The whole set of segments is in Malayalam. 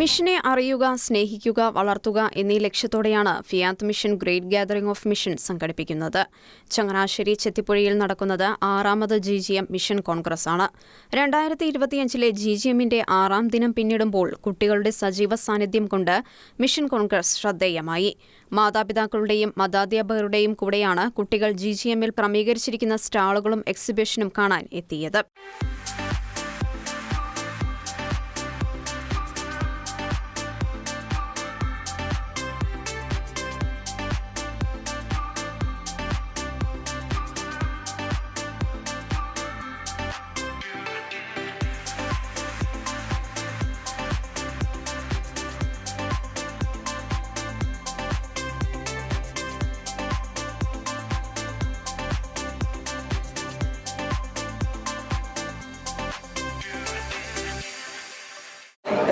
മിഷനെ അറിയുക സ്നേഹിക്കുക വളർത്തുക എന്നീ ലക്ഷ്യത്തോടെയാണ് Fiat mission great gathering of mission സംഘടിപ്പിക്കുന്നത്. ചങ്ങനാശ്ശേരി ചെത്തിപ്പുഴയിൽ നടക്കുന്നത് ആറാമത് G G M mission congress ആണ് രണ്ടായിരത്തി ഇരുപത്തിയഞ്ചിലെ ജി ജി എമ്മിന്റെ ആറാം ദിനം പിന്നിടുമ്പോൾ കുട്ടികളുടെ സജീവ സാന്നിധ്യം കൊണ്ട് മിഷൻ കോൺഗ്രസ് ശ്രദ്ധേയമായി. മാതാപിതാക്കളുടെയും മതാധ്യാപകരുടെയും കൂടെയാണ് കുട്ടികൾ ജി ജി എമ്മിൽ ക്രമീകരിച്ചിരിക്കുന്ന സ്റ്റാളുകളും എക്സിബിഷനും കാണാൻ എത്തിയത്.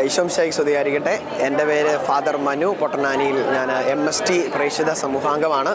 ഈശോം ഷേഖ് സ്തുതിയായിരിക്കട്ടെ എന്റെ പേര് ഫാദർ മനു പൊട്ടനാനിയിൽ ഞാൻ എം എസ് ടി പ്രേക്ഷിത സമൂഹാംഗമാണ്.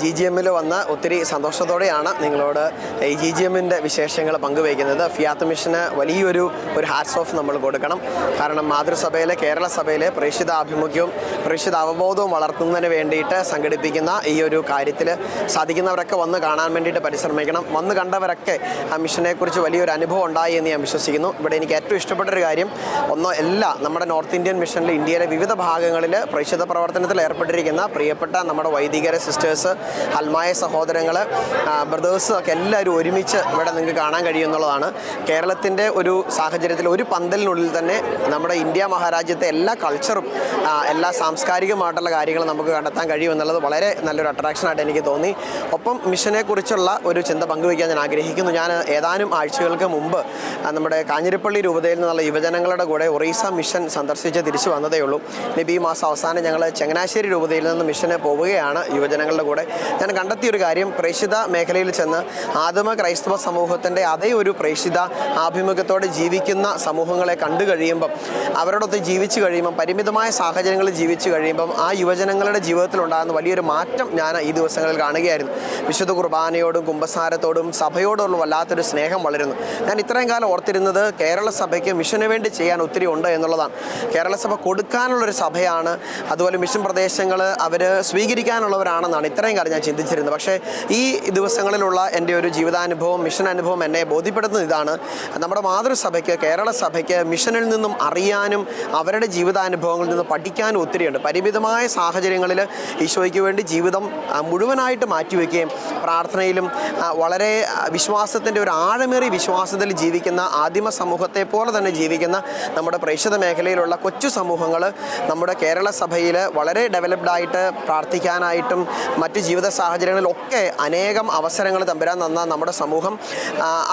ജി ജി എമ്മിൽ വന്ന് ഒത്തിരി സന്തോഷത്തോടെയാണ് നിങ്ങളോട് ഈ ജി ജി എമ്മിന്റെ വിശേഷങ്ങൾ പങ്കുവയ്ക്കുന്നത്. ഫിയാത്ത് മിഷന് വലിയൊരു ഒരു ഹാറ്റ്സ് ഓഫ് നമ്മൾ കൊടുക്കണം. കാരണം മാതൃസഭയിലെ കേരള സഭയിലെ പ്രേക്ഷിത ആഭിമുഖ്യവും പ്രേക്ഷിത അവബോധവും വളർത്തുന്നതിന് വേണ്ടിയിട്ട് സംഘടിപ്പിക്കുന്ന ഈ ഒരു കാര്യത്തിൽ സാധിക്കുന്നവരൊക്കെ വന്ന് കാണാൻ വേണ്ടിയിട്ട് പരിശ്രമിക്കണം. വന്ന് കണ്ടവരൊക്കെ ആ മിഷനെക്കുറിച്ച് വലിയൊരു അനുഭവം ഉണ്ടായി എന്ന് ഞാൻ വിശ്വസിക്കുന്നു. ഇവിടെ എനിക്ക് ഏറ്റവും ഇഷ്ടപ്പെട്ട ഒരു കാര്യം ഒന്നോ എല്ലാ നമ്മുടെ നോർത്ത് ഇന്ത്യൻ മിഷനിൽ ഇന്ത്യയിലെ വിവിധ ഭാഗങ്ങളിൽ പ്രേക്ഷിത പ്രവർത്തനത്തിൽ ഏർപ്പെട്ടിരിക്കുന്ന പ്രിയപ്പെട്ട നമ്മുടെ വൈദികര സിസ്റ്റേഴ്സ് അൽമായ സഹോദരങ്ങൾ ബ്രദേഴ്സ് ഒക്കെ എല്ലാവരും ഒരുമിച്ച് ഇവിടെ നിങ്ങൾക്ക് കാണാൻ കഴിയുമെന്നുള്ളതാണ് കേരളത്തിന്റെ ഒരു സാഹചര്യത്തിൽ ഒരു പന്തലിനുള്ളിൽ തന്നെ നമ്മുടെ ഇന്ത്യ മഹാരാജ്യത്തെ എല്ലാ കൾച്ചറും എല്ലാ സാംസ്കാരികമായിട്ടുള്ള കാര്യങ്ങളും നമുക്ക് കണ്ടെത്താൻ കഴിയുമെന്നുള്ളത് വളരെ നല്ലൊരു അട്രാക്ഷനായിട്ട് എനിക്ക് തോന്നി. ഒപ്പം മിഷനെക്കുറിച്ചുള്ള ഒരു ചിന്ത പങ്കുവയ്ക്കാൻ ഞാൻ ആഗ്രഹിക്കുന്നു. ഞാൻ ഏതാനും ആഴ്ചകൾക്ക് മുമ്പ് നമ്മുടെ കാഞ്ഞിരപ്പള്ളി രൂപതയിൽ നിന്നുള്ള യുവജനങ്ങളുടെ കൂടെ ഒറീസ മിഷൻ സന്ദർശിച്ച് തിരിച്ചു വന്നതേ ഉള്ളൂ. ഇനി ഈ മാസം അവസാനം ഞങ്ങൾ ചങ്ങനാശ്ശേരി രൂപതയിൽ നിന്ന് മിഷന് പോവുകയാണ് യുവജനങ്ങളുടെ കൂടെ. ഞാൻ കണ്ടെത്തിയ ഒരു കാര്യം. പ്രേക്ഷിത മേഖലയിൽ ചെന്ന് ആദിമ ക്രൈസ്തവ സമൂഹത്തിന്റെ അതേ ഒരു പ്രേക്ഷിത ആഭിമുഖ്യത്തോടെ ജീവിക്കുന്ന സമൂഹങ്ങളെ കണ്ടു കഴിയുമ്പം അവരോടൊത്ത് ജീവിച്ചു കഴിയുമ്പം പരിമിതമായ സാഹചര്യങ്ങളിൽ ജീവിച്ചു കഴിയുമ്പം ആ യുവജനങ്ങളുടെ ജീവിതത്തിൽ ഉണ്ടാകുന്ന വലിയൊരു മാറ്റം ഞാൻ ഈ ദിവസങ്ങളിൽ കാണുകയായിരുന്നു. വിശുദ്ധ കുർബാനയോടും കുംഭസാരത്തോടും സഭയോടുള്ള വല്ലാത്തൊരു സ്നേഹം വളരുന്നു. ഞാൻ ഇത്രയും കാലം ഓർത്തിരുന്നത് കേരള സഭയ്ക്ക് മിഷന് വേണ്ടി ചെയ്യാൻ ഒത്തിരി ഉണ്ട് എന്നുള്ളതാണ്. കേരള സഭ കൊടുക്കാനുള്ളൊരു സഭയാണ്. അതുപോലെ മിഷൻ പ്രദേശങ്ങൾ അവർ സ്വീകരിക്കാനുള്ളവരാണെന്നാണ്. ഇത്രയും കാലം ഞാൻ ചിന്തിച്ചിരുന്നത് പക്ഷേ ഈ ദിവസങ്ങളിലുള്ള എന്റെ ഒരു ജീവിതാനുഭവം മിഷൻ അനുഭവം എന്നെ ബോധ്യപ്പെടുത്തുന്നത് ഇതാണ്. നമ്മുടെ മാതൃസഭയ്ക്ക് കേരള സഭയ്ക്ക് മിഷനിൽ നിന്നും അറിയാനും അവരുടെ ജീവിതാനുഭവങ്ങളിൽ നിന്ന് പഠിക്കാനും ഒത്തിരിയുണ്ട്. പരിമിതമായ സാഹചര്യങ്ങളിൽ ഈശോയ്ക്ക് വേണ്ടി ജീവിതം മുഴുവനായിട്ട് മാറ്റിവെക്കുകയും പ്രാർത്ഥനയിലും വളരെ വിശ്വാസത്തിന്റെ ഒരു ആഴമേറിയ വിശ്വാസത്തിൽ ജീവിക്കുന്ന ആദിമ സമൂഹത്തെ പോലെ തന്നെ ജീവിക്കുന്ന നമ്മുടെ പ്രേക്ഷിത മേഖലയിലുള്ള കൊച്ചു സമൂഹങ്ങൾ നമ്മുടെ കേരള സഭയിൽ വളരെ ഡെവലപ്ഡ് ആയിട്ട് പ്രാർത്ഥിക്കാനായിട്ടും മറ്റ് ജീവിത സാഹചര്യങ്ങളിലൊക്കെ അനേകം അവസരങ്ങൾ തമ്പുരാൻ തന്ന നമ്മുടെ സമൂഹം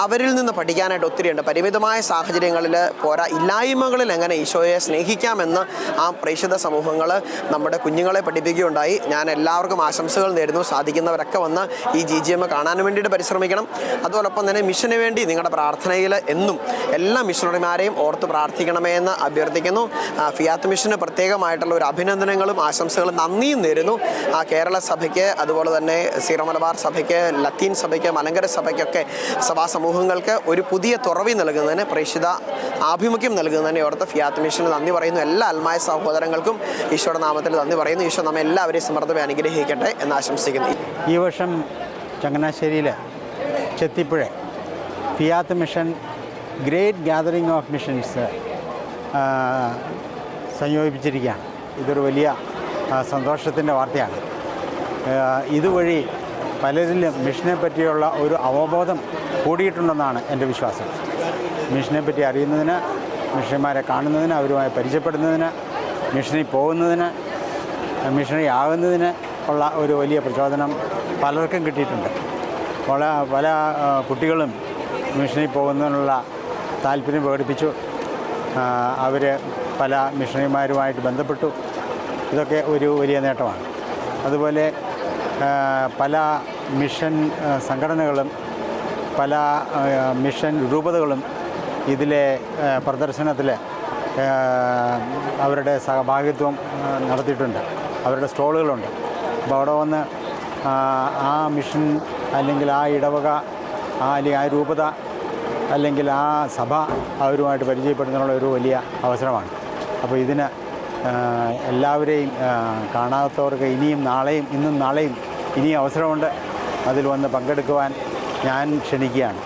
അവരിൽ നിന്ന് പഠിക്കാനായിട്ട് ഒത്തിരിയുണ്ട്. പരിമിതമായ സാഹചര്യങ്ങളിൽ പോരാ ഇല്ലായ്മകളിൽ എങ്ങനെ ഈശോയെ സ്നേഹിക്കാമെന്ന് ആ പ്രേക്ഷിത സമൂഹങ്ങൾ നമ്മുടെ കുഞ്ഞുങ്ങളെ പഠിപ്പിക്കുകയുണ്ടായി. ഞാൻ എല്ലാവർക്കും ആശംസകൾ നേരുന്നു. സാധിക്കുന്നവരൊക്കെ വന്ന് ഈ ജി ജി എം കാണാൻ വേണ്ടിയിട്ട് പരിശ്രമിക്കണം. അതോടൊപ്പം തന്നെ മിഷന് വേണ്ടി നിങ്ങളുടെ പ്രാർത്ഥനയിൽ എന്നും എല്ലാ മിഷണറിമാരെയും ഓർത്ത് പ്രാർത്ഥിക്കണമേ എന്ന് അഭ്യർത്ഥിക്കുന്നു. ഫിയാത്ത് മിഷന് പ്രത്യേകമായിട്ടുള്ള ഒരു അഭിനന്ദനങ്ങളും ആശംസകളും നന്ദിയും നേരുന്നു. കേരള സഭയ്ക്ക് അതുപോലെ തന്നെ സീറമലബാർ സഭയ്ക്ക് ലത്തീൻ സഭയ്ക്ക് മലങ്കര സഭയ്ക്കൊക്കെ സഭാ സമൂഹങ്ങൾക്ക് ഒരു പുതിയ തുറവി നൽകുന്നതിന് പ്രേക്ഷിത ആഭിമുഖ്യം നൽകുന്നതിനെ ഓർത്ത് ഫിയാത്ത് മിഷന് നന്ദി പറയുന്നു. എല്ലാ അൽമായ സഹോദരങ്ങൾക്കും ഈശോയുടെ നാമത്തിൽ നന്ദി പറയുന്നു. ഈശോ നമ്മെ എല്ലാവരെയും സമൃദ്ധമായി അനുഗ്രഹിക്കട്ടെ എന്ന് ആശംസിക്കുന്നു. ഈ വർഷം ചങ്ങനാശ്ശേരിയിലെ Chethipuzha Fiat mission great gathering of missions സംയോജിപ്പിച്ചിരിക്കുകയാണ്. ഇതൊരു വലിയ സന്തോഷത്തിന്റെ വാർത്തയാണ്. ഇതുവഴി പലരിലും മിഷനെ പറ്റിയുള്ള ഒരു അവബോധം കൂടിയിട്ടുണ്ടെന്നാണ് എന്റെ വിശ്വാസം. മിഷനെ പറ്റി അറിയുന്നതിന് മിഷന്മാരെ കാണുന്നതിന് അവരുമായി പരിചയപ്പെടുന്നതിന് മിഷനിൽ പോകുന്നതിന് മിഷനറി ആകുന്നതിന് ഉള്ള ഒരു വലിയ പ്രചോദനം പലർക്കും കിട്ടിയിട്ടുണ്ട്. പല പല കുട്ടികളും മിഷനിൽ പോകുന്നതിനുള്ള താല്പര്യം പ്രകടിപ്പിച്ചു. അവർ പല മിഷണറിമാരുമായിട്ട് ബന്ധപ്പെട്ടു. ഇതൊക്കെ ഒരു വലിയ നേട്ടമാണ്. അതുപോലെ പല മിഷൻ സംഘടനകളും പല മിഷൻ രൂപതകളും ഇതിലെ പ്രദർശനത്തിൽ അവരുടെ സഹഭാഗിത്വം നടത്തിയിട്ടുണ്ട്. അവരുടെ സ്റ്റോളുകളുണ്ട്. അപ്പോൾ അവിടെ വന്ന് ആ, മിഷൻ അല്ലെങ്കിൽ ആ ഇടവക ആ അല്ലെങ്കിൽ ആ രൂപത അല്ലെങ്കിൽ ആ സഭ അവരുമായിട്ട് പരിചയപ്പെടുന്നതിനുള്ള ഒരു വലിയ അവസരമാണ്. അപ്പോൾ ഇതിന് എല്ലാവരെയും കാണാത്തവർക്ക് ഇനിയും നാളെയും ഇന്നും നാളെയും ഇനിയും അവസരമുണ്ട്. അതിൽ വന്ന് പങ്കെടുക്കുവാൻ ഞാൻ ക്ഷണിക്കുകയാണ്.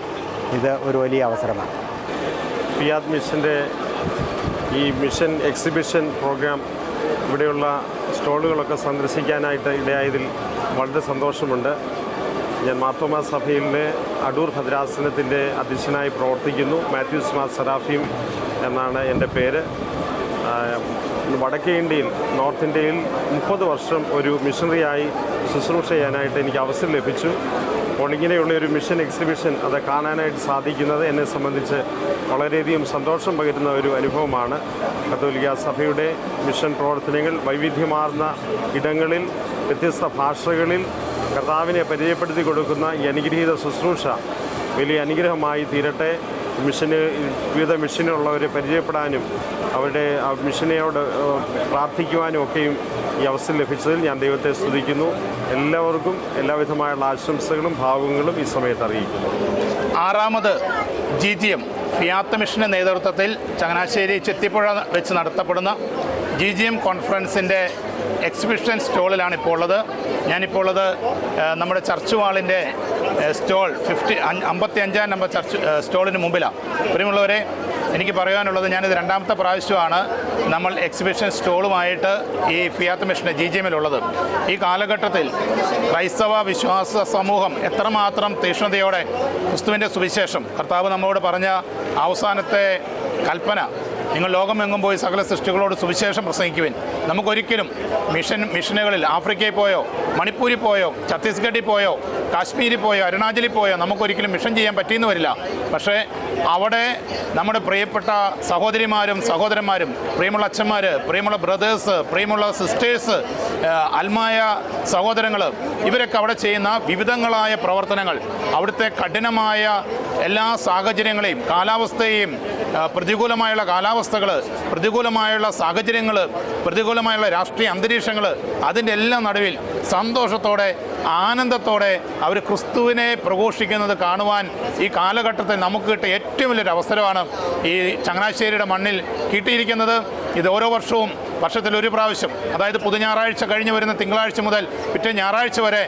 ഇത് ഒരു വലിയ അവസരമാണ്. ഫിയാദ് മിഷന്റെ ഈ മിഷൻ എക്സിബിഷൻ പ്രോഗ്രാം ഇവിടെയുള്ള സ്റ്റോളുകളൊക്കെ സന്ദർശിക്കാനായിട്ട് ഇടയായതിൽ വളരെ സന്തോഷമുണ്ട്. ഞാൻ മാർത്തോമ സഭയിലെ അടൂർ ഭദ്രാസനത്തിന്റെ അധ്യക്ഷനായി പ്രവർത്തിക്കുന്നു. മാത്യൂസ് മാ സറാഫിയും എന്നാണ് എന്റെ പേര്. വടക്കേ ഇന്ത്യയിൽ നോർത്ത് ഇന്ത്യയിൽ മുപ്പത് വർഷം ഒരു മിഷണറിയായി ശുശ്രൂഷ ചെയ്യാനായിട്ട് എനിക്ക് അവസരം ലഭിച്ചു. അപ്പോൾ ഇങ്ങനെയുള്ള ഒരു മിഷൻ എക്സിബിഷൻ അത് കാണാനായിട്ട് സാധിക്കുന്നത്. എന്നെ സംബന്ധിച്ച് വളരെയധികം സന്തോഷം പകരുന്ന ഒരു അനുഭവമാണ്. കത്തോലിക്ക സഭയുടെ മിഷൻ പ്രവർത്തനങ്ങൾ വൈവിധ്യമാർന്ന ഇടങ്ങളിൽ വ്യത്യസ്ത ഭാഷകളിൽ കർത്താവിനെ പരിചയപ്പെടുത്തി കൊടുക്കുന്ന ഈ അനുഗ്രഹീത ശുശ്രൂഷ വലിയ അനുഗ്രഹമായി തീരട്ടെ. മിഷന് വിവിധ മിഷനുള്ളവരെ പരിചയപ്പെടാനും അവരുടെ ആ മിഷനെയോട് പ്രാർത്ഥിക്കുവാനും ഒക്കെയും ഈ അവസരം ലഭിച്ചതിൽ ഞാൻ ദൈവത്തെ സ്തുതിക്കുന്നു. എല്ലാവർക്കും എല്ലാവിധമായുള്ള ആശംസകളും ഭാവങ്ങളും ഈ സമയത്ത് അറിയിക്കുന്നു. ആറാമത് ജി ജി എം ഫിയാത്ത് മിഷന്റെ നേതൃത്വത്തിൽ ചങ്ങനാശ്ശേരി ചെത്തിപ്പുഴ വെച്ച് നടത്തപ്പെടുന്ന ജി ജി എം കോൺഫറൻസിന്റെ എക്സിബിഷൻ സ്റ്റോളിലാണ് ഇപ്പോൾ ഉള്ളത് ഞാനിപ്പോൾ ഉള്ളത് നമ്മുടെ ചർച്ച് വാളിന്റെ സ്റ്റോൾ ഫിഫ്റ്റി അമ്പത്തി അഞ്ചാം നമ്പർ ചർച്ച് സ്റ്റോളിന് മുമ്പിലാണ് പ്രിയമുള്ളവരെ എനിക്ക് പറയാനുള്ളത് ഞാനിത് രണ്ടാമത്തെ പ്രാവശ്യമാണ് നമ്മൾ എക്സിബിഷൻ സ്റ്റോളുമായിട്ട് ഈ ഫിയാത്ത് മിഷന്റെ ജി ജി എമ്മിലുള്ളത്. ഈ കാലഘട്ടത്തിൽ ക്രൈസ്തവ വിശ്വാസ സമൂഹം എത്രമാത്രം തീക്ഷ്ണതയോടെ ക്രിസ്തുവിന്റെ സുവിശേഷം കർത്താവ് നമ്മോട് പറഞ്ഞ അവസാനത്തെ കൽപ്പന നിങ്ങൾ ലോകമെങ്ങും പോയി സകല സൃഷ്ടികളോട് സുവിശേഷം പ്രസംഗിക്കുവിൻ. നമുക്കൊരിക്കലും മിഷൻ മിഷനുകളിൽ ആഫ്രിക്കയിൽ പോയോ മണിപ്പൂരിൽ പോയോ ഛത്തീസ്ഗഡിൽ പോയോ കാശ്മീരിൽ പോയോ അരുണാചലിൽ പോയോ നമുക്കൊരിക്കലും മിഷൻ ചെയ്യാൻ പറ്റിയെന്ന് വരില്ല. പക്ഷേ അവിടെ നമ്മുടെ പ്രിയപ്പെട്ട സഹോദരിമാരും സഹോദരന്മാരും പ്രിയമുള്ള അച്ഛന്മാർ പ്രിയമുള്ള ബ്രദേഴ്സ് പ്രിയമുള്ള സിസ്റ്റേഴ്സ് അൽമായ സഹോദരങ്ങൾ ഇവരൊക്കെ അവിടെ ചെയ്യുന്ന വിവിധങ്ങളായ പ്രവർത്തനങ്ങൾ. അവിടുത്തെ കഠിനമായ എല്ലാ സാഹചര്യങ്ങളെയും കാലാവസ്ഥയെയും പ്രതികൂലമായുള്ള കാലാവസ്ഥകൾ പ്രതികൂലമായുള്ള സാഹചര്യങ്ങൾ പ്രതികൂലമായുള്ള രാഷ്ട്രീയ അന്തരീക്ഷങ്ങൾ അതിന്റെ എല്ലാം നടുവിൽ സന്തോഷത്തോടെ ആനന്ദത്തോടെ അവർ ക്രിസ്തുവിനെ പ്രഘോഷിക്കുന്നത് കാണുവാൻ ഈ കാലഘട്ടത്തിൽ നമുക്ക് കിട്ടിയ ഏറ്റവും വലിയൊരു അവസരമാണ് ഈ ചങ്ങനാശ്ശേരിയുടെ മണ്ണിൽ കിട്ടിയിരിക്കുന്നത്. ഇത് ഓരോ വർഷവും വർഷത്തിൽ ഒരു പ്രാവശ്യം അതായത് പുതു ഞായറാഴ്ച കഴിഞ്ഞ് വരുന്ന തിങ്കളാഴ്ച മുതൽ പിറ്റേ ഞായറാഴ്ച വരെ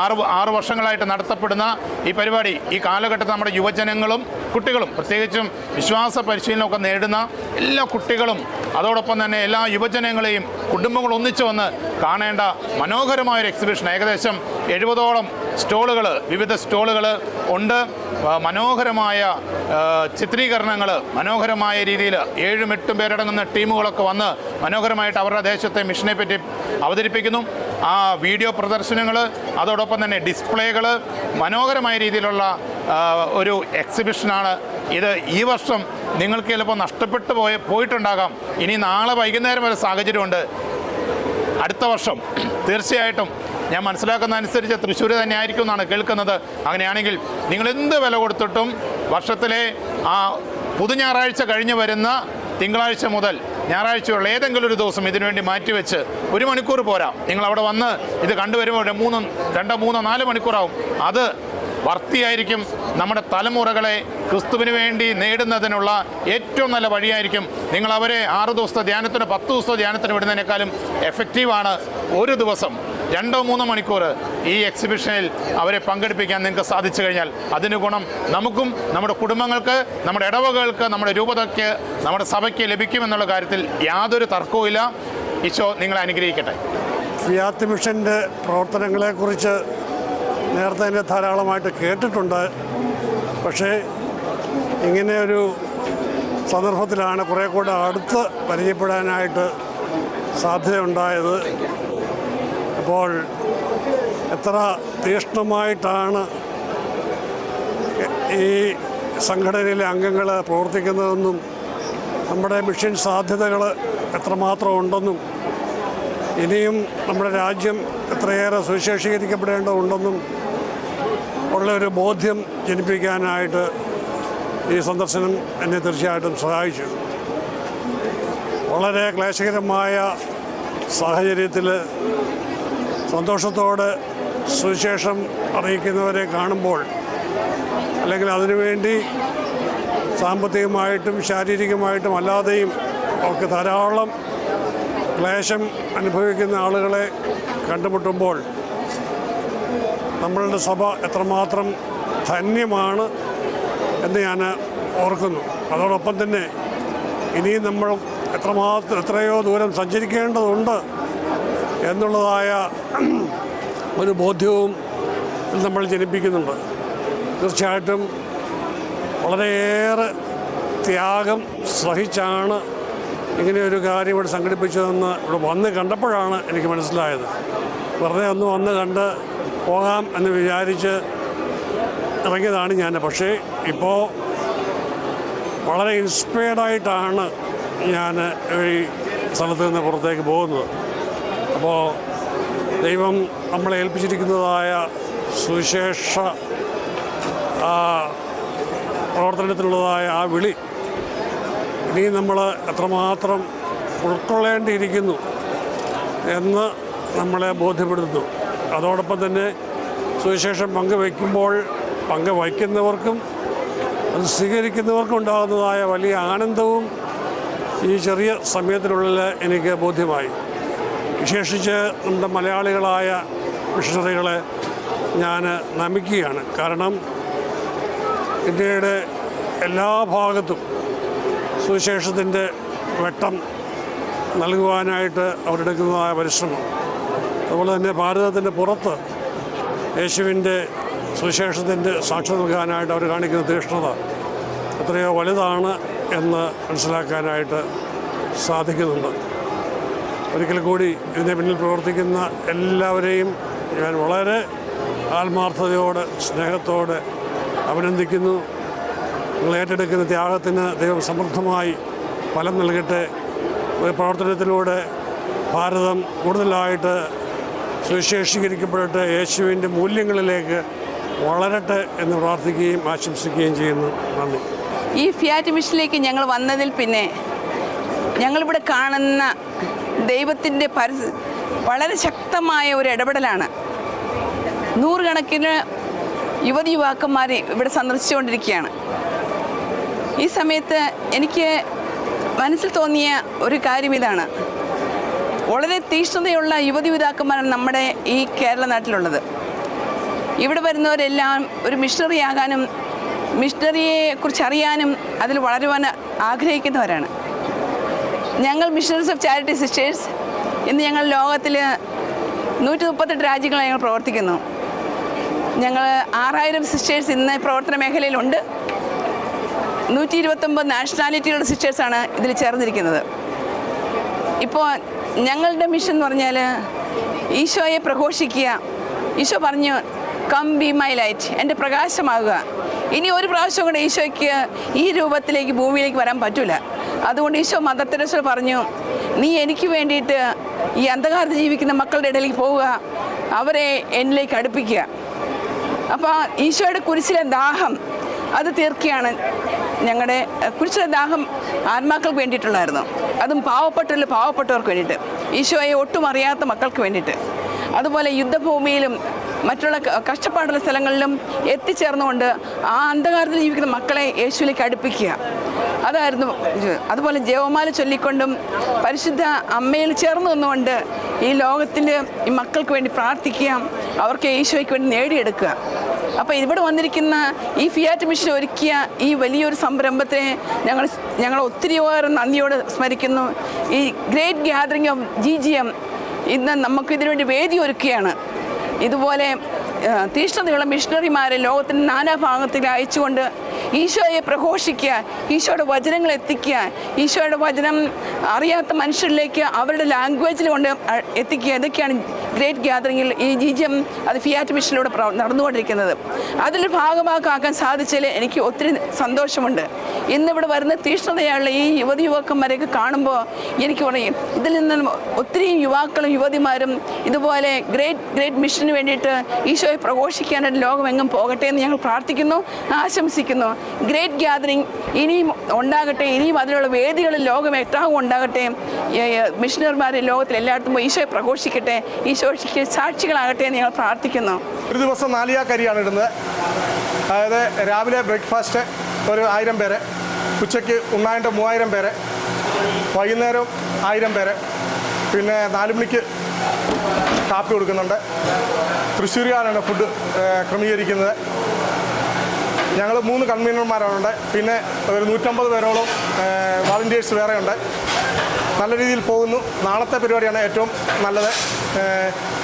ആറ് ആറ് വർഷങ്ങളായിട്ട് നടത്തപ്പെടുന്ന ഈ പരിപാടി ഈ കാലഘട്ടത്തിൽ നമ്മുടെ യുവജനങ്ങളും കുട്ടികളും പ്രത്യേകിച്ചും വിശ്വാസ പരിശീലനമൊക്കെ നേടുന്ന എല്ലാ കുട്ടികളും അതോടൊപ്പം തന്നെ എല്ലാ യുവജനങ്ങളെയും കുടുംബങ്ങൾ ഒന്നിച്ചു വന്ന് കാണേണ്ട മനോഹരമായൊരു എക്സിബിഷൻ ഏകദേശം എഴുപതോളം സ്റ്റോളുകൾ വിവിധ സ്റ്റോളുകൾ ഉണ്ട്. മനോഹരമായ ചിത്രീകരണങ്ങൾ മനോഹരമായ രീതിയിൽ ഏഴും എട്ടും പേരടങ്ങുന്ന ടീമുകളൊക്കെ വന്ന് മനോഹരമായിട്ട് അവരുടെ ദേശത്തെ മിഷനെ പറ്റി അവതരിപ്പിക്കുന്നു. ആ വീഡിയോ പ്രദർശനങ്ങൾ അതോടൊപ്പം തന്നെ ഡിസ്പ്ലേകൾ മനോഹരമായ രീതിയിലുള്ള ഒരു എക്സിബിഷനാണ്. ഇത് ഈ വർഷം നിങ്ങൾക്ക് ചിലപ്പോൾ നഷ്ടപ്പെട്ടു പോയ പോയിട്ടുണ്ടാകാം. ഇനി നാളെ വൈകുന്നേരം ഒരു സാഹചര്യമുണ്ട്. അടുത്ത വർഷം തീർച്ചയായിട്ടും ഞാൻ മനസ്സിലാക്കുന്ന അനുസരിച്ച് തൃശ്ശൂർ തന്നെ ആയിരിക്കും എന്നാണ് കേൾക്കുന്നത്. അങ്ങനെയാണെങ്കിൽ നിങ്ങൾ എന്ത് വില കൊടുത്തിട്ടും വർഷത്തിലെ ആ പുതു ഞായറാഴ്ച കഴിഞ്ഞ് വരുന്ന തിങ്കളാഴ്ച മുതൽ ഞായറാഴ്ചയുള്ള ഏതെങ്കിലും ഒരു ദിവസം ഇതിനുവേണ്ടി മാറ്റിവെച്ച് ഒരു മണിക്കൂർ പോരാ. നിങ്ങൾ അവിടെ വന്ന് ഇത് കണ്ടുവരുമ്പോൾ മൂന്നും രണ്ടോ മൂന്നോ നാല് മണിക്കൂറാവും. അത് വർത്തിയായിരിക്കും നമ്മുടെ തലമുറകളെ ക്രിസ്തുവിന് വേണ്ടി നേടുന്നതിനുള്ള ഏറ്റവും നല്ല വഴിയായിരിക്കും. നിങ്ങൾ അവരെ ആറ് ദിവസത്തെ ധ്യാനത്തിന് പത്ത് ദിവസത്തെ ധ്യാനത്തിന് വിടുന്നതിനേക്കാളും എഫക്റ്റീവാണ് ഒരു ദിവസം രണ്ടോ മൂന്നോ മണിക്കൂർ ഈ എക്സിബിഷനിൽ അവരെ പങ്കെടുപ്പിക്കാൻ നിങ്ങൾക്ക് സാധിച്ചു കഴിഞ്ഞാൽ അതിന് ഗുണം നമുക്കും നമ്മുടെ കുടുംബങ്ങൾക്ക് നമ്മുടെ ഇടവകകൾക്ക് നമ്മുടെ രൂപതയ്ക്ക് നമ്മുടെ സഭയ്ക്ക് ലഭിക്കുമെന്നുള്ള കാര്യത്തിൽ യാതൊരു തർക്കവുമില്ല ഈശോ നിങ്ങളെ അനുഗ്രഹിക്കട്ടെ. ഫിയാത്ത് മിഷന്റെ പ്രവർത്തനങ്ങളെക്കുറിച്ച് നേരത്തെ തന്നെ ധാരാളമായിട്ട് കേട്ടിട്ടുണ്ട്. പക്ഷേ ഇങ്ങനെ ഒരു സന്ദർഭത്തിലാണ് കുറേ കൂടെ അടുത്ത് പരിചയപ്പെടാനായിട്ട് സാധ്യതയുണ്ടായത്. അപ്പോൾ എത്ര തീക്ഷ്ണമായിട്ടാണ് ഈ സംഘടനയിലെ അംഗങ്ങൾ പ്രവർത്തിക്കുന്നതെന്നും നമ്മുടെ മിഷൻ സാധ്യതകൾ എത്രമാത്രം ഉണ്ടെന്നും ഇനിയും നമ്മുടെ രാജ്യം എത്രയേറെ സുവിശേഷീകരിക്കപ്പെടേണ്ടതുണ്ടെന്നും ഉള്ള ഒരു ബോധ്യം ജനിപ്പിക്കാനായിട്ട് ഈ സന്ദർശനം എന്നെ തീർച്ചയായിട്ടും സഹായിച്ചു. വളരെ ക്ലേശകരമായ സാഹചര്യത്തിൽ സന്തോഷത്തോടെ സുവിശേഷം അറിയിക്കുന്നവരെ കാണുമ്പോൾ അല്ലെങ്കിൽ അതിനുവേണ്ടി സാമ്പത്തികമായിട്ടും ശാരീരികമായിട്ടും അല്ലാതെയും ഒക്കെ ധാരാളം ക്ലേശം അനുഭവിക്കുന്ന ആളുകളെ കണ്ടുമുട്ടുമ്പോൾ നമ്മളുടെ സഭ എത്രമാത്രം ധന്യമാണ് എന്ന് ഞാൻ ഓർക്കുന്നു. അതോടൊപ്പം തന്നെ ഇനിയും നമ്മൾ എത്രമാത്രം എത്രയോ ദൂരം സഞ്ചരിക്കേണ്ടതുണ്ട് എന്നുള്ളതായ ഒരു ബോധ്യവും നമ്മൾ ജനിപ്പിക്കുന്നുണ്ട്. തീർച്ചയായിട്ടും വളരെയേറെ ത്യാഗം സഹിച്ചാണ് ഇങ്ങനെയൊരു കാര്യം ഇവിടെ സംഘടിപ്പിച്ചതെന്ന് ഇവിടെ വന്ന് കണ്ടപ്പോഴാണ് എനിക്ക് മനസ്സിലായത്. വെറുതെ ഒന്ന് വന്ന് കണ്ട് പോകാം എന്ന് വിചാരിച്ച് ഇറങ്ങിയതാണ് ഞാൻ. പക്ഷേ ഇപ്പോൾ വളരെ ഇൻസ്പയർഡായിട്ടാണ് ഞാൻ ഈ സ്ഥലത്ത് നിന്ന് പുറത്തേക്ക് പോകുന്നത്. അപ്പോൾ ദൈവം നമ്മളെ ഏൽപ്പിച്ചിരിക്കുന്നതായ സുവിശേഷ പ്രവർത്തനത്തിലുള്ളതായ ആ വിളി ഇനി നമ്മൾ എത്രമാത്രം ഉൾക്കൊള്ളേണ്ടിയിരിക്കുന്നു എന്ന് നമ്മളെ ബോധ്യപ്പെടുത്തുന്നു. അതോടൊപ്പം തന്നെ സുവിശേഷം പങ്കുവയ്ക്കുമ്പോൾ പങ്കുവയ്ക്കുന്നവർക്കും അത് സ്വീകരിക്കുന്നവർക്കും ഉണ്ടാകുന്നതായ വലിയ ആനന്ദവും ഈ ചെറിയ സമയത്തിനുള്ളിൽ എനിക്ക് ബോധ്യമായി. വിശേഷിച്ച് നമ്മുടെ മലയാളികളായ മിഷണറികളെ ഞാൻ നമിക്കുകയാണ്. കാരണം ഇന്ത്യയുടെ എല്ലാ ഭാഗത്തും സുവിശേഷത്തിന്റെ വെട്ടം നൽകുവാനായിട്ട് അവരെടുക്കുന്നതായ പരിശ്രമം. അതുപോലെ തന്നെ ഭാരതത്തിന്റെ പുറത്ത് യേശുവിന്റെ സുവിശേഷത്തിന്റെ സാക്ഷി നൽകാനായിട്ട് അവർ കാണിക്കുന്ന തീക്ഷ്ണത എത്രയോ വലുതാണ് എന്ന് മനസ്സിലാക്കാനായിട്ട് സാധിക്കുന്നുണ്ട്. ഒരിക്കൽ കൂടി ഇതിന്റെ പിന്നിൽ പ്രവർത്തിക്കുന്ന എല്ലാവരെയും ഞാൻ വളരെ ആത്മാർത്ഥതയോടെ സ്നേഹത്തോടെ അഭിനന്ദിക്കുന്നു. നിങ്ങൾ ഏറ്റെടുക്കുന്ന ത്യാഗത്തിന് ദൈവം സമൃദ്ധമായി ഫലം നൽകട്ടെ. ഒരു പ്രവർത്തനത്തിലൂടെ ഭാരതം കൂടുതലായിട്ട് സുവിശേഷീകരിക്കപ്പെടട്ടെ. യേശുവിന്റെ മൂല്യങ്ങളിലേക്ക് വളരട്ടെ എന്ന് പ്രാർത്ഥിക്കുകയും ആശംസിക്കുകയും ചെയ്യുന്നു. നന്ദി. ഈ ഫിയാറ്റ് മിഷനിലേക്ക് ഞങ്ങൾ വന്നതിൽ പിന്നെ ഞങ്ങളിവിടെ കാണുന്ന ദൈവത്തിന്റെ പരസ് വളരെ ശക്തമായ ഒരു ഇടപെടലാണ്. നൂറുകണക്കിന് യുവതി യുവാക്കന്മാർ ഇവിടെ സന്ദർശിച്ചുകൊണ്ടിരിക്കുകയാണ്. ഈ സമയത്ത് എനിക്ക് മനസ്സിൽ തോന്നിയ ഒരു കാര്യം ഇതാണ്. വളരെ തീഷ്ണതയുള്ള യുവതി യുവാക്കന്മാരാണ് നമ്മുടെ ഈ കേരള നാട്ടിലുള്ളത്. ഇവിടെ വരുന്നവരെല്ലാം ഒരു മിഷണറി ആകാനും മിഷണറിയെ കുറിച്ച് അറിയാനും അതിൽ വളരുവാൻ ആഗ്രഹിക്കുന്നവരാണ്. ഞങ്ങൾ മിഷണറീസ് ഓഫ് ചാരിറ്റി സിസ്റ്റേഴ്സ് ഇന്ന് ഞങ്ങൾ ലോകത്തിൽ നൂറ്റി മുപ്പത്തെട്ട് രാജ്യങ്ങളിൽ ഞങ്ങൾ പ്രവർത്തിക്കുന്നു. ഞങ്ങൾ ആറായിരം സിസ്റ്റേഴ്സ് ഇന്ന് പ്രവർത്തന മേഖലയിലുണ്ട്. നൂറ്റി ഇരുപത്തൊമ്പത് നാഷണാലിറ്റികളുടെ സിസ്റ്റേഴ്സാണ് ഇതിൽ ചേർന്നിരിക്കുന്നത്. ഇപ്പോൾ ഞങ്ങളുടെ മിഷൻ എന്ന് പറഞ്ഞാൽ ഈശോയെ പ്രഘോഷിക്കുക. ഈശോ പറഞ്ഞു കം ബി മൈ ലൈറ്റ് എന്റെ പ്രകാശമാകുക. ഇനി ഒരു പ്രാവശ്യം കൂടെ ഈശോയ്ക്ക് ഈ രൂപത്തിലേക്ക് ഭൂമിയിലേക്ക് വരാൻ പറ്റില്ല അതുകൊണ്ട് ഈശോ മദർ പറഞ്ഞു നീ എനിക്ക് വേണ്ടിയിട്ട് ഈ അന്ധകാരത്ത് ജീവിക്കുന്ന മക്കളുടെ ഇടയിലേക്ക് പോവുക. അവരെ എന്നിലേക്ക് അടുപ്പിക്കുക. അപ്പോൾ ഈശോയുടെ കുരിശിലെ ദാഹം അത് തീർക്കുകയാണ്. ഞങ്ങളുടെ കുരിശിലെ ദാഹം ആത്മാക്കൾക്ക് വേണ്ടിയിട്ടുള്ളായിരുന്നു അതും പാവപ്പെട്ടവരിൽ പാവപ്പെട്ടവർക്ക് വേണ്ടിയിട്ട്. ഈശോയെ ഒട്ടും അറിയാത്ത മക്കൾക്ക് വേണ്ടിയിട്ട്. അതുപോലെ യുദ്ധഭൂമിയിലും മറ്റുള്ള കഷ്ടപ്പാടുള്ള സ്ഥലങ്ങളിലും എത്തിച്ചേർന്നുകൊണ്ട് ആ അന്ധകാരത്തിൽ ജീവിക്കുന്ന മക്കളെ യേശുവിലേക്ക് അടുപ്പിക്കുക. അതായിരുന്നു അതുപോലെ ജവമാല ചൊല്ലിക്കൊണ്ടും പരിശുദ്ധ അമ്മയിൽ ചേർന്ന് നിന്നുകൊണ്ട് ഈ ലോകത്തിൽ ഈ മക്കൾക്ക് വേണ്ടി പ്രാർത്ഥിക്കുക അവർക്ക് ഈശോയ്ക്ക് വേണ്ടി നേടിയെടുക്കുക. അപ്പോൾ ഇവിടെ വന്നിരിക്കുന്ന ഈ ഫിയാറ്റ് മിഷൻ ഒരുക്കിയ ഈ വലിയൊരു സംരംഭത്തെ ഞങ്ങൾ ഞങ്ങൾ ഒത്തിരിയേറെ നന്ദിയോട് സ്മരിക്കുന്നു. ഈ great gathering of G G M ഇന്ന് നമുക്ക് ഇതിനുവേണ്ടി വേദി ഒരുക്കുകയാണ്. ഇതുപോലെ തീഷ്ണതയുള്ള മിഷണറിമാരെ ലോകത്തിന്റെ നാനാഭാഗത്തിൽ അയച്ചുകൊണ്ട് ഈശോയെ പ്രഘോഷിക്കുക ഈശോയുടെ വചനങ്ങൾ എത്തിക്കുക ഈശോയുടെ വചനം അറിയാത്ത മനുഷ്യരിലേക്ക് അവരുടെ ലാംഗ്വേജിൽ കൊണ്ട് എത്തിക്കുക. ഇതൊക്കെയാണ് ഗ്രേറ്റ് ഗ്യാതറിങ്ങിൽ ഈ ജി ജി എം അത് ഫിയാറ്റ് മിഷനിലൂടെ നടന്നുകൊണ്ടിരിക്കുന്നത്. അതിൽ ഭാഗമാക്കാക്കാൻ സാധിച്ചതിൽ എനിക്ക് ഒത്തിരി സന്തോഷമുണ്ട്. ഇന്നിവിടെ വരുന്ന തീഷ്ണതയുള്ള ഈ യുവതി യുവാക്കന്മാരെയൊക്കെ കാണുമ്പോൾ എനിക്ക് പറയും ഇതിൽ നിന്ന് ഒത്തിരി യുവാക്കളും യുവതിമാരും ഇതുപോലെ ഗ്രേറ്റ് ഗ്രേറ്റ് മിഷന് വേണ്ടിയിട്ട് ഈശോയെ പ്രഘോഷിക്കാനായിട്ട് ലോകമെങ്ങും പോകട്ടെ എന്ന് ഞങ്ങൾ പ്രാർത്ഥിക്കുന്നു ആശംസിക്കുന്നു. ഗ്രേറ്റ് ഗ്യാതറിംഗ് ഇനിയും ഉണ്ടാകട്ടെ ഇനിയും അതിനുള്ള വേദികളിൽ ലോകം എട്ടാവും ഉണ്ടാകട്ടെ. മിഷണറിമാർ ലോകത്തിൽ എല്ലായിടത്തും പോയി ഈശോയെ പ്രഘോഷിക്കട്ടെ ഈശോയ്ക്ക് സാക്ഷികളാകട്ടെ എന്ന് ഞങ്ങൾ പ്രാർത്ഥിക്കുന്നു. ഒരു ദിവസം നാലിയാക്കരിയാണ് ഇടുന്നത്. അതായത് രാവിലെ ബ്രേക്ക്ഫാസ്റ്റ് ഒരു ആയിരം പേര് ഉച്ചയ്ക്ക് ഉണ്ണായിട്ട് മൂവായിരം പേര് വൈകുന്നേരം ആയിരം പേര് പിന്നെ നാല് മണിക്ക് കാപ്പി കൊടുക്കുന്നുണ്ട്. തൃശ്ശൂരുകാരാണ് ഫുഡ് ക്രമീകരിക്കുന്നത്. ഞങ്ങൾ മൂന്ന് കൺവീനർമാരാണുണ്ട്. പിന്നെ ഒരു നൂറ്റമ്പത് പേരോളം വാളണ്ടിയേഴ്സ് വേറെയുണ്ട്. നല്ല രീതിയിൽ പോകുന്നു. നാളത്തെ പരിപാടിയാണ് ഏറ്റവും നല്ലത്.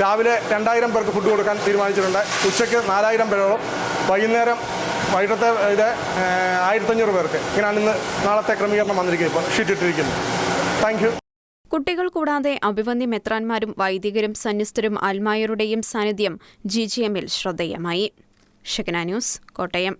രാവിലെ രണ്ടായിരം പേർക്ക് ഫുഡ് കൊടുക്കാൻ തീരുമാനിച്ചിട്ടുണ്ട്. ഉച്ചയ്ക്ക് നാലായിരം പേരോളം വൈകുന്നേരം വൈകിട്ടത്തെ ഇത് ആയിരത്തഞ്ഞൂറ് പേർക്ക്. ഇങ്ങനെയാണ് ഇന്ന് നാളത്തെ ക്രമീകരണം വന്നിരിക്കുന്നത് ഇപ്പോൾ ഷീറ്റ് ഇട്ടിരിക്കുന്നത്. താങ്ക് യു കുട്ടികൾ കൂടാതെ അഭിവന്ദ്യ മെത്രാന്മാരും വൈദികരും സന്യസ്തരും അൽമായരുടെയും സാന്നിധ്യം ജി ജി എമ്മിൽ ശ്രദ്ധേയമായി. ഷെഗന ന്യൂസ് കോട്ടയം.